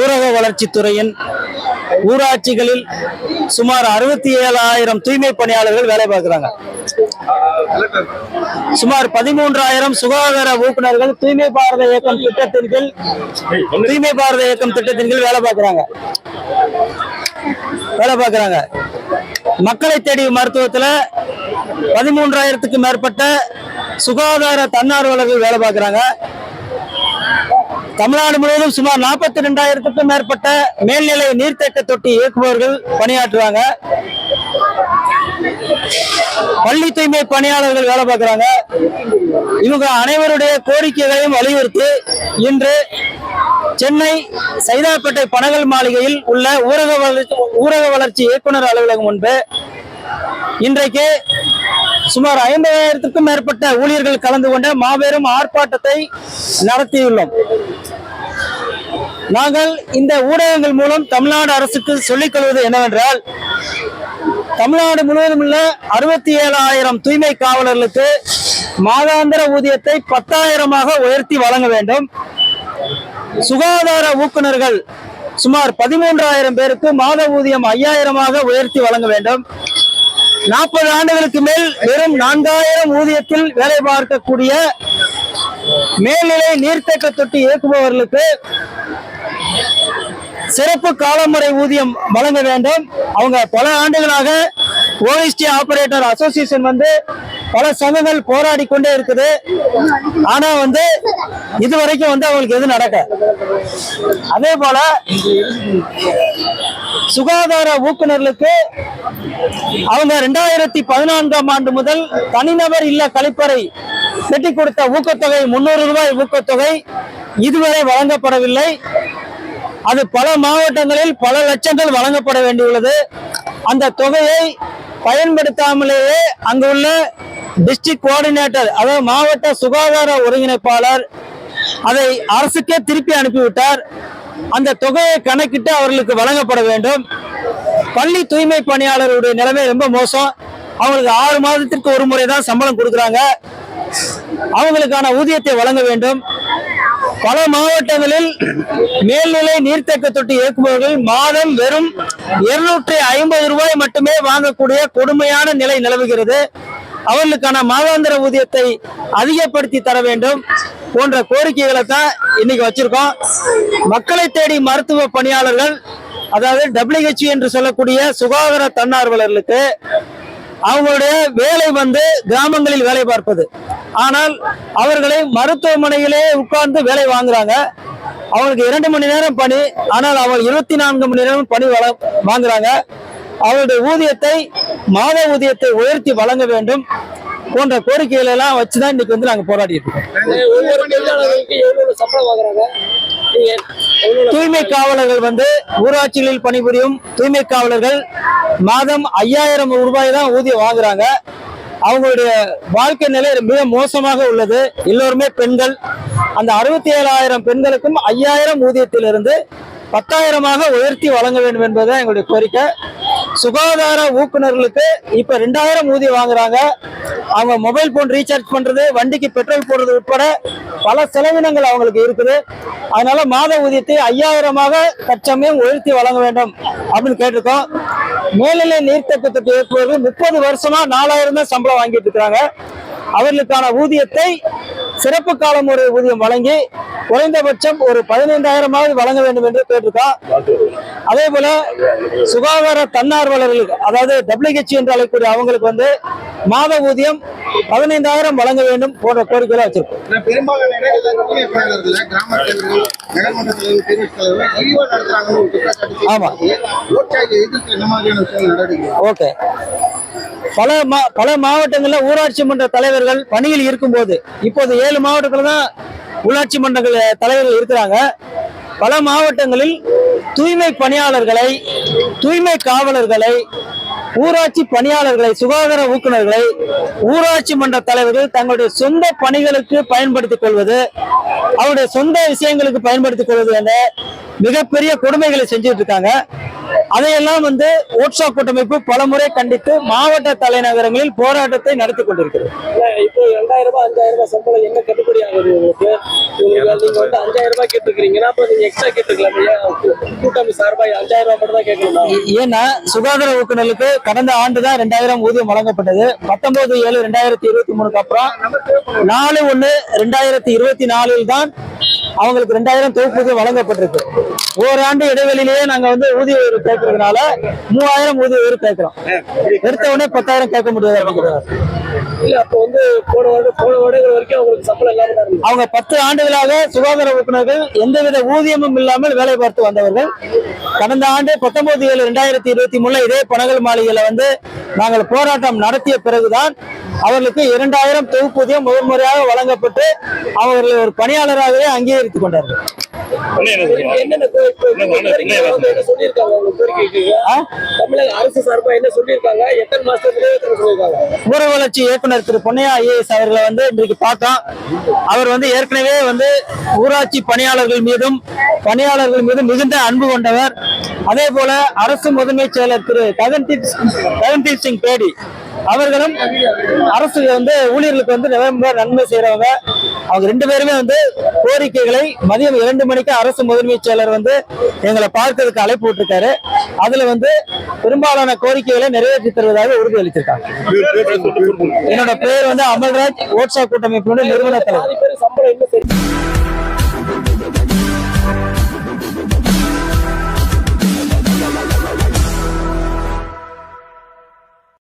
ஊரக வளர்ச்சித்துறையின் ஊராட்சிகளில் சுமார் அறுபத்தி ஏழாயிரம் தூய்மை பணியாளர்கள் வேலை பார்க்கிறாங்க. சுமார் பதிமூன்றாயிரம் சுகாதார ஊக்குநர்கள் தூய்மை பாரத இயக்கம் திட்டத்தின் கீழ் தூய்மை பாரத இயக்கம் திட்டத்தின் கீழ் வேலை பார்க்கறாங்க. வேலை பார்க்குறாங்க. மக்களை தேடி மருத்துவத்துல பதிமூன்றாயிரத்துக்கு மேற்பட்ட சுகாதார தன்னார்வலர்கள் வேலை பார்க்குறாங்க. தமிழ்நாடு முழுவதும் சுமார் நாற்பத்தி ரெண்டாயிரத்துக்கும் மேற்பட்ட மேல்நிலை நீர்த்தேக்க தொட்டி இயக்குபவர்கள் பணியாற்றுவாங்க பள்ளி தூய்மை பணியாளர்கள் வேலை பார்க்குறாங்க. இவங்க அனைவருடைய கோரிக்கைகளையும் வலியுறுத்தி இன்று சென்னை சைதாப்பேட்டை பனகல் மாளிகையில் உள்ள ஊரக வளர்ச்சி ஊரக வளர்ச்சி இயக்குனர் அலுவலகம் முன்பு இன்றைக்கு சுமார் ஐம்பதாயிரத்துக்கும் மேற்பட்ட ஊழியர்கள் கலந்து கொண்ட மாபெரும் ஆர்ப்பாட்டத்தை நடத்தியுள்ளோம். நாங்கள் இந்த ஊடகங்கள் மூலம் தமிழ்நாடு அரசுக்கு சொல்லிக் கொள்வது என்னவென்றால் தமிழ்நாடு முழுவதும் உள்ள அறுபத்தி ஏழாயிரம் தூய்மை காவலர்களுக்கு மாதாந்திர ஊதியத்தை பத்தாயிரமாக உயர்த்தி வழங்க வேண்டும். சுகாதார ஊக்குநர்கள் சுமார் பதிமூன்றாயிரம் பேருக்கு மாத ஊதியம் ஐயாயிரமாக உயர்த்தி வழங்க வேண்டும். நாற்பது ஆண்டுகளுக்கு மேல் வெறும் நான்காயிரம் ஊதியத்தில் வேலை பார்க்கக்கூடிய மேல்நிலை நீர்த்தேக்க தொட்டி இயக்குபவர்களுக்கு சிறப்பு காலமுறை ஊதியம் வழங்க வேண்டும். அவங்க பல ஆண்டுகளாக ஓஎஸ்டி ஆபரேட்டர் அசோசியேஷன் வந்து பல சங்கங்கள் போராடி கொண்டே இருக்குது. ஆனா வந்து இதுவரைக்கும் வந்து அவங்களுக்கு எது நடக்க அதே போல சுகாதார ஊக்குநர்களுக்கு அவங்க ரெண்டாயிரத்தி பதினான்காம் ஆண்டு முதல் தனிநபர் இல்ல கழிப்பறை கட்டி கொடுத்த ஊக்கத்தொகை முன்னூறு ரூபாய் ஊக்கத்தொகை இதுவரை வழங்கப்படவில்லை. அது பல மாவட்டங்களில் பல லட்சங்கள் வழங்கப்பட வேண்டியுள்ளது. அந்த தொகையை பயன்படுத்தாமலேயே அங்குள்ள டிஸ்ட்ரிக்ட் கோஆர்டினேட்டர் அதாவது மாவட்ட சுகாதார ஒருங்கிணைப்பாளர் அதை அரசுக்கே திருப்பி அனுப்பிவிட்டார். அந்த தொகையை கணக்கிட்டு அவர்களுக்கு வழங்கப்பட வேண்டும். பள்ளி தூய்மை பணியாளருடைய நிலைமை ரொம்ப மோசம். அவங்களுக்கு ஆறு மாதத்திற்கு ஒரு முறை தான் சம்பளம் கொடுக்குறாங்க. அவங்களுக்கான ஊதியத்தை வழங்க வேண்டும். பல மாவட்டங்களில் மேல்நிலை நீர்த்தேக்க தொட்டி இயக்குபவர்கள் மாதம் வெறும் இருநூற்றி ஐம்பது ரூபாய் மட்டுமே வாங்கக்கூடிய கொடுமையான நிலை நிலவுகிறது. அவர்களுக்கான மாதாந்திர ஊதியத்தை அதிகப்படுத்தி தர வேண்டும் போன்ற கோரிக்கைகளை தான் இன்னைக்கு வச்சிருக்கோம். மக்களை தேடி மருத்துவ பணியாளர்கள் அதாவது டபிள்யூஹெச் என்று சொல்லக்கூடிய சுகாதார தன்னார்வலர்களுக்கு அவங்களுடைய வேலை வந்து கிராமங்களில் வேலை பார்ப்பது. ஆனால் அவர்களை மருத்துவமனையிலே உட்கார்ந்து வேலை வாங்குறாங்க. அவங்களுக்கு இரண்டு மணி நேரம் பணி ஆனால் அவங்க இருபத்தி நான்கு மணி நேரம் பணி வாங்குறாங்க. அவருடைய ஊதியத்தை மாத ஊதியத்தை உயர்த்தி வழங்க வேண்டும் போன்ற கோரிக்கைகளை எல்லாம் வச்சுதான் இன்னைக்கு வந்து நாங்க போராடிட்டு இருக்கோம். தூய்மை காவலர்கள் வந்து ஊராட்சிகளில் பணிபுரியும் தூய்மை காவலர்கள் மாதம் ஐயாயிரம் ரூபாய் தான் ஊதியம் வாங்குறாங்க. அவங்களுடைய வாழ்க்கை நிலை மிக மோசமாக உள்ளது. எல்லோருமே பெண்கள். அந்த அறுபத்தி ஏழாயிரம் பெண்களுக்கும் ஐயாயிரம் ஊதியத்திலிருந்து பத்தாயிரமாக உயர்த்தி வழங்க வேண்டும் என்பதுதான் எங்களுடைய கோரிக்கை. சுகாதார ஊக்குநர்களுக்கு இப்ப ரெண்டாயிரம் ஊதியம் வாங்குறாங்க. அவங்க மொபைல் போன் ரீசார்ஜ் பண்றது வண்டிக்கு பெட்ரோல் போடுறது உட்பட பல செலவினங்கள் அவங்களுக்கு இருக்குது. அதனால மாத ஊதியத்தை ஐயாயிரமாக தற்சமயம் உயர்த்தி வழங்க வேண்டும் அப்படின்னு கேட்டிருக்கோம். மேல்நிலை நீர்த்தேக்க தொட்டி இயக்குபவர்கள் முப்பது வருஷமா நாலாயிரம் தான் சம்பளம் வாங்கிட்டு இருக்காங்க அவர்களுக்கான ஊதியத்தை சிறப்பு காலம் ஒரு ஊதியம் வழங்கி குறைந்தபட்சம் ஒரு பதினைந்தாயிரமாவது வழங்க வேண்டும் என்று கேட்டிருக்கோம் அதே போல சுகாதார தன்னார்வலர்களுக்கு அதாவது டபிள்யூஹெச் என்று அழைக்கக்கூடிய அவங்களுக்கு வந்து மாத ஊதியம் பதினைந்தாயிரம் வழங்க வேண்டும் போன்ற கோரிக்கைகளை வச்சிருக்கோம். பெரும்பாலான ஆமா. ஓகே. பல மா பல மாவட்டங்களில் ஊராட்சி மன்ற தலைவர்கள் பணியில் இருக்கும்போது இப்போது ஏழு மாவட்டத்தில் தான் உள்ளாட்சி மன்றங்கள் தலைவர்கள் இருக்கிறாங்க. பல மாவட்டங்களில் தூய்மை பணியாளர்களை தூய்மை காவலர்களை ஊராட்சி பணியாளர்களை சுகாதார ஊக்குநர்களை ஊராட்சி மன்ற தலைவர்கள் தங்களுடைய சொந்த பணிகளுக்கு பயன்படுத்திக் கொள்வது அவருடைய சொந்த விஷயங்களுக்கு பயன்படுத்திக் கொள்வது என மிகப்பெரிய கொடுமைகளை செஞ்சுட்டு இருக்காங்க அதையெல்லாம் வந்து ஓட்சா கூட்டமைப்பு பலமுறை கண்டித்து மாவட்ட தலைநகரங்களில் போராட்டத்தை நடத்தி கொண்டிருக்கிறது. இப்போ ரெண்டாயிரம் ரூபாய் அஞ்சாயிரம் ரூபாய் சம்பளம் என்ன கட்டுப்படி ஆகுது உங்களுக்கு? நீங்க வந்து அஞ்சாயிரம் ரூபாய் கேட்டுருக்கீங்கன்னா அப்ப நீங்க எக்ஸ்ட்ரா கேட்டுருக்கலாம் ஏன் கூட்டணி சார்பா அஞ்சாயிரம் ரூபாய் மட்டும் தான் கேட்கணும் ஏன்னா சுகாதார ஊக்குநர்களுக்கு கடந்த ஆண்டு தான் ரெண்டாயிரம் ஊதியம் வழங்கப்பட்டது. பத்தொன்பது ஏழு ரெண்டாயிரத்தி இருபத்தி மூணுக்கு அப்புறம் நாலு ஒண்ணு ரெண்டாயிரத்தி இருபத்தி நாலில் தான் அவங்களுக்கு ரெண்டாயிரம் தொகுப்பூதியம் வழங்கப்பட்டிருக்கு. ஓராண்டு இடைவெளியிலேயே நாங்க வந்து ஊதிய உயர்வு கேட்கறதுனால மூவாயிரம் ஊதிய உயர்வு கேட்கிறோம். எடுத்த உடனே பத்தாயிரம் கேட்க முடியாது. இல்ல வந்து போன வருடம் போன வருடங்கள் வரைக்கும் அவங்களுக்கு சம்பளம் இல்லாம அவங்க பத்து ஆண்டுகளாக சுகாதார உறுப்பினர்கள் எந்தவித ஊதியமும் இல்லாமல் வேலை பார்த்து வந்தவர்கள். கடந்த ஆண்டு பத்தொன்பது ஏழு ரெண்டாயிரத்தி இருபத்தி மூணுல இதே பனகல் மாளிகையில வந்து நாங்கள் போராட்டம் நடத்திய பிறகுதான் அவர்களுக்கு இரண்டாயிரம் தொகுப்பூதியம் முதன்முறையாக வழங்கப்பட்டு அவர்களை ஒரு பணியாளராகவே அங்கீகரித்துக் கொண்டார்கள். என்னென்ன அரசு சார்பா என்ன சொல்லியிருக்காங்க? எத்தனை மாசத்துக்கு நிறைவேற்ற சொல்லியிருக்காங்க? ஊர வளர்ச்சி இயக்குனர் திரு பொன்னையா ஐஏஎஸ் அவர்களை வந்து இன்றைக்கு பார்த்தோம். அவர் வந்து ஏற்கனவே வந்து ஊராட்சி பணியாளர்கள் மீதும் பணியாளர்கள் மீதும் மிகுந்த அன்பு கொண்டவர். அதே போல அரசு முதன்மை செயலர் திரு ககன்தீப் ககன்தீப் சிங் பேடி. அவர்களும் அரசு வந்து ஊழியர்களுக்கு வந்து ரொம்ப நன்மை செய்றவங்க. அவங்க ரெண்டு பேருமே வந்து கோரிக்கைகளை மதியம் இரண்டு மணிக்கு அரசு முதன்மைச் செயலர் வந்து எங்களை பார்க்கறதுக்கு அழைப்பு விட்டுருக்காரு. அதுல வந்து பெரும்பாலான கோரிக்கைகளை நிறைவேற்றி தருவதாக உறுதி அளித்திருக்காங்க. என்னோட பேர் வந்து அமல்ராஜ் ஓட்ஸா கூட்டமைப்பினுடைய நிறுவன தலைவர்.